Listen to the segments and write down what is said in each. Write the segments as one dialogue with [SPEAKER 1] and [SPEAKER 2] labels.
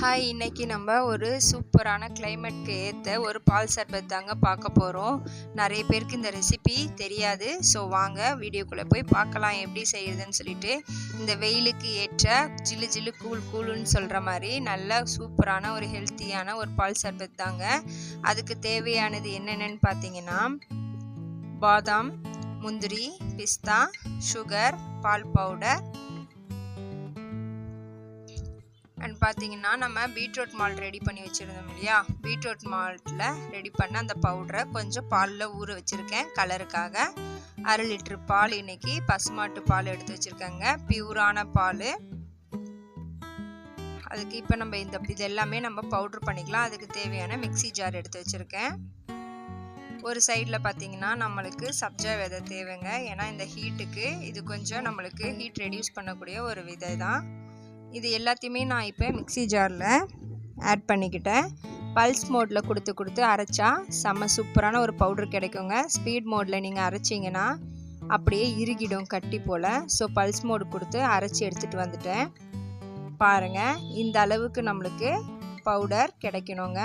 [SPEAKER 1] Hi இன்னைக்கு நம்ம ஒரு சூப்பரான கிளைமேட்க்கு ஏற்ற ஒரு பால் சர்பத் தாங்க பார்க்க போகிறோம் நிறைய பேருக்கு இந்த ரெசிபி தெரியாது. ஸோ வாங்க வீடியோக்குள்ளே போய் பார்க்கலாம் எப்படி செய்யுதுன்னு சொல்லிட்டு. இந்த வெயிலுக்கு ஏற்ற ஜில்லு ஜில்லு கூல் கூலுன்னு சொல்கிற மாதிரி நல்ல சூப்பரான ஒரு ஹெல்த்தியான ஒரு பால் சர்பத் தாங்க. அதுக்கு தேவையானது என்னென்னு பார்த்தீங்கன்னா பாதாம் முந்திரி பிஸ்தா சுகர் பால் பவுடர் அண்ட் பார்த்தீங்கன்னா நம்ம பீட்ரூட் மால்ட் ரெடி பண்ணி வச்சுருந்தோம் இல்லையா? பீட்ரூட் மால்ட்டில் ரெடி பண்ண அந்த பவுடரை கொஞ்சம் பாலில் ஊற வச்சுருக்கேன் கலருக்காக. அரை லிட்ரு பால் இன்னைக்கு பசுமாட்டு பால் எடுத்து வச்சுருக்கேங்க. பியூரான பால். அதுக்கு இப்போ நம்ம இந்த இது எல்லாமே நம்ம பவுட்ரு பண்ணிக்கலாம். அதுக்கு தேவையான மிக்சி ஜார் எடுத்து வச்சுருக்கேன். ஒரு சைடில் பார்த்தீங்கன்னா நம்மளுக்கு சப்ஜா விதை தேவைங்க. ஏன்னா இந்த ஹீட்டுக்கு இது கொஞ்சம் நம்மளுக்கு ஹீட் ரெடியூஸ் பண்ணக்கூடிய ஒரு விதை தான் இது எல்லாத்தையுமே நான் இப்போ மிக்சி ஜாரில் ஆட் பண்ணிக்கிட்டேன். பல்ஸ் மோடில் கொடுத்து கொடுத்து அரைச்சா செம்ம சூப்பரான ஒரு பவுடர் கிடைக்குங்க. ஸ்பீட் மோடில் நீங்கள் அரைச்சிங்கன்னா அப்படியே இறுகிடும் கட்டி போல். ஸோ பல்ஸ் மோடு கொடுத்து அரைச்சி எடுத்துகிட்டு வந்துட்டேன். பாருங்கள் இந்த அளவுக்கு நம்மளுக்கு பவுடர் கிடைக்கணுங்க.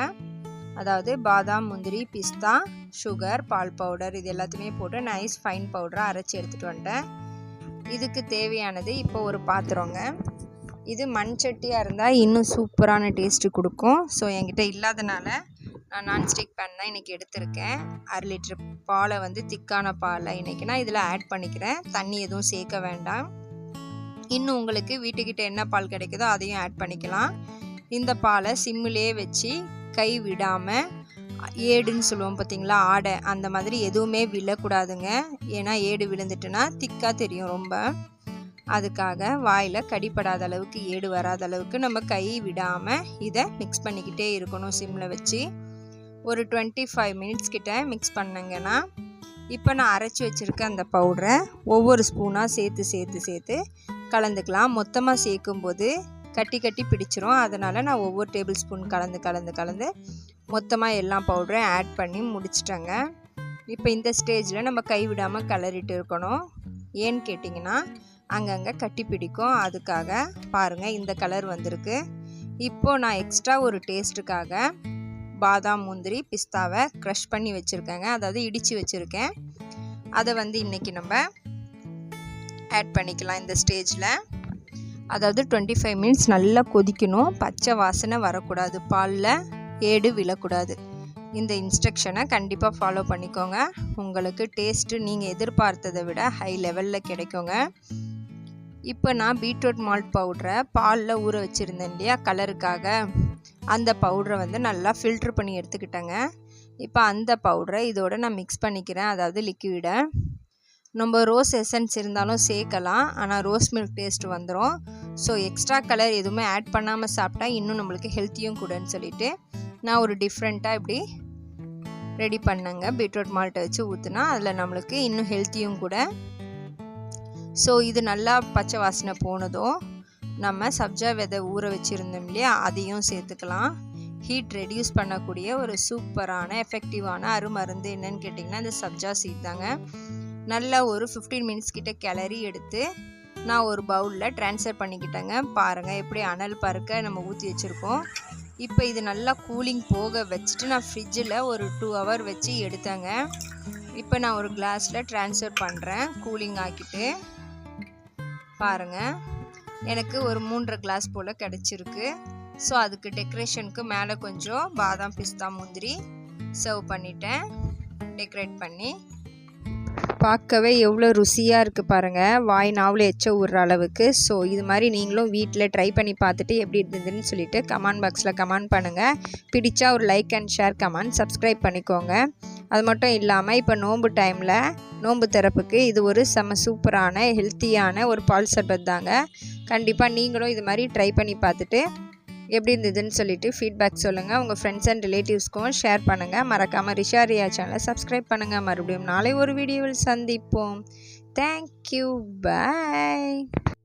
[SPEAKER 1] அதாவது பாதாம் முந்திரி பிஸ்தா சுகர் பால் பவுடர் இது எல்லாத்தையுமே போட்டு நைஸ் ஃபைன் பவுடராக அரைச்சி எடுத்துகிட்டு வந்துட்டேன். இதுக்கு தேவையானது இப்போ ஒரு பாத்திரங்க. இது மண் சட்டியாக இருந்தால் இன்னும் சூப்பரான டேஸ்ட்டு கொடுக்கும். ஸோ என்கிட்ட இல்லாதனால நான் நான்ஸ்டிக் பேன் தான் இன்றைக்கி எடுத்திருக்கேன். அரை லிட்டர் பாலை வந்து திக்கான பாலை இன்றைக்கி நான் இதில் ஆட் பண்ணிக்கிறேன். தண்ணி எதுவும் சேர்க்க வேண்டாம். இன்னும் உங்களுக்கு வீட்டுக்கிட்ட என்ன பால் கிடைக்குதோ அதையும் ஆட் பண்ணிக்கலாம். இந்த பாலை சிம்மிலே வச்சு கை விடாமல் ஏடுன்னு சொல்லுவோம் பார்த்தீங்களா ஆடை அந்த மாதிரி எதுவுமே விழக்கூடாதுங்க. ஏன்னா ஏடு விழுந்துட்டுனா திக்காக தெரியும் ரொம்ப. அதுக்காக வாயில் கடிப்படாத அளவுக்கு ஏடு வராத அளவுக்கு நம்ம கை விடாமல் இதை மிக்ஸ் பண்ணிக்கிட்டே இருக்கணும் சிம்மில் வச்சு. ஒரு டுவெண்ட்டி ஃபைவ் மினிட்ஸ் கிட்ட மிக்ஸ் பண்ணங்கன்னா இப்போ நான் அரைச்சி வச்சுருக்க அந்த பவுடரை ஒவ்வொரு ஸ்பூனாக சேர்த்து சேர்த்து சேர்த்து கலந்துக்கலாம். மொத்தமாக சேர்க்கும்போது கட்டி கட்டி பிடிச்சிரும். அதனால் நான் ஒவ்வொரு டேபிள் ஸ்பூன் கலந்து கலந்து கலந்து மொத்தமாக எல்லா பவுடரும் ஆட் பண்ணி முடிச்சிட்டேங்க. இப்போ இந்த ஸ்டேஜில் நம்ம கைவிடாமல் கலரிட்டு இருக்கணும். ஏன்னு கேட்டிங்கன்னா அங்கங்கே கட்டி பிடிக்கும். அதுக்காக பாருங்கள் இந்த கலர் வந்திருக்கு. இப்போது நான் எக்ஸ்ட்ரா ஒரு டேஸ்ட்டுக்காக பாதாம் முந்திரி பிஸ்தாவை க்ரஷ் பண்ணி வச்சுருக்கேங்க. அதாவது இடித்து வச்சுருக்கேன். அதை வந்து இன்றைக்கி நம்ம ஆட் பண்ணிக்கலாம் இந்த ஸ்டேஜில் அதாவது டுவெண்ட்டி ஃபைவ் மினிட்ஸ் நல்லா கொதிக்கணும். பச்சை வாசனை வரக்கூடாது. பாலில் ஏடு விழக்கூடாது. இந்த இன்ஸ்ட்ரக்ஷனை கண்டிப்பாக ஃபாலோ பண்ணிக்கோங்க. உங்களுக்கு டேஸ்ட்டு நீங்கள் எதிர்பார்த்ததை விட ஹை லெவலில் கிடைக்குங்க. இப்போ நான் பீட்ரூட் மால்ட் பவுட்ரை பாலில் ஊற வச்சுருந்தேன் இல்லையா கலருக்காக. அந்த பவுட்ரை வந்து நல்லா ஃபில்ட்ரு பண்ணி எடுத்துக்கிட்டேங்க. இப்போ அந்த பவுட்ரை இதோட நான் மிக்ஸ் பண்ணிக்கிறேன் அதாவது லிக்விடை நம்ம ரோஸ் எசன்ஸ் இருந்தாலும் சேர்க்கலாம் ஆனால் ரோஸ் மில்க் டேஸ்ட் வந்துடும் ஸோ எக்ஸ்ட்ரா கலர் எதுவுமே ஆட் பண்ணாமல் சாப்பிட்டா இன்னும் நம்மளுக்கு ஹெல்த்தியும் கூடன்னு சொல்லிட்டு நான் ஒரு டிஃப்ரெண்ட்டாக இப்படி ரெடி பண்ணேங்க. பீட்ரூட் மால்ட்டை வச்சு ஊற்றுனா அதில் நம்மளுக்கு இன்னும் ஹெல்த்தியும் கூட ஸோ இது நல்லா பச்சை வாசனை போனதும் நம்ம சப்ஜா விதை ஊற வச்சுருந்தோம் இல்லையா அதையும் சேர்த்துக்கலாம். ஹீட் ரெடியூஸ் பண்ணக்கூடிய ஒரு சூப்பரான எஃபெக்டிவான அருமருந்து என்னன்னு கேட்டிங்கன்னா இந்த சப்ஜா சீட் தாங்க. நல்லா ஒரு ஃபிஃப்டீன் மினிட்ஸ் கிட்ட கிளறி எடுத்து நான் ஒரு பவுலில் ட்ரான்ஸ்ஃபர் பண்ணிக்கிட்டேங்க. பாருங்கள் எப்படி அனல் பறக்க நம்ம ஊற்றி வச்சுருக்கோம். இப்போ இது நல்லா கூலிங் போக வச்சுட்டு நான் ஃப்ரிட்ஜில் ஒரு டூ ஹவர் வச்சு எடுத்தேங்க. இப்போ நான் ஒரு கிளாஸில் ட்ரான்ஸ்ஃபர் பண்ணுறேன் கூலிங் ஆக்கிட்டு. பாருங்கள் எனக்கு ஒரு மூன்றரை கிளாஸ் போல் கிடச்சிருக்கு. ஸோ அதுக்கு டெக்கரேஷனுக்கு மேலே கொஞ்சம் பாதாம் பிஸ்தா முந்திரி சர்வ் பண்ணிட்டேன். டெக்கரேட் பண்ணி. பார்க்கவே எவ்வளோ ருசியாக இருக்குது பாருங்கள் வாய் நாவில் எச்ச விடுற அளவுக்கு. ஸோ இது மாதிரி நீங்களும் வீட்டில் ட்ரை பண்ணி பார்த்துட்டு எப்படி இருந்ததுன்னு சொல்லிட்டு கமெண்ட் பாக்ஸில் கமெண்ட் பண்ணுங்கள் பிடிச்சா ஒரு like and share comment subscribe பண்ணிக்கோங்க. அது மட்டும் இல்லாமல் இப்போ நோன்பு டைமில் நோன்பு திறப்புக்கு இது ஒரு செம சூப்பரான ஹெல்த்தியான ஒரு பால் சர்பத் தாங்க. கண்டிப்பாக நீங்களும் இது மாதிரி ட்ரை பண்ணி பார்த்துட்டு எப்படி இருந்ததுன்னு சொல்லிட்டு ஃபீட்பேக் சொல்லுங்கள் உங்கள் ஃப்ரெண்ட்ஸ் அண்ட் ரிலேட்டிவ்ஸ்க்கும் ஷேர் பண்ணுங்கள் மறக்காமல் ரிஷாரியா சேனலை சப்ஸ்கிரைப் பண்ணுங்கள் மறுபடியும் நாளை ஒரு வீடியோவில் சந்திப்போம். Thank you bye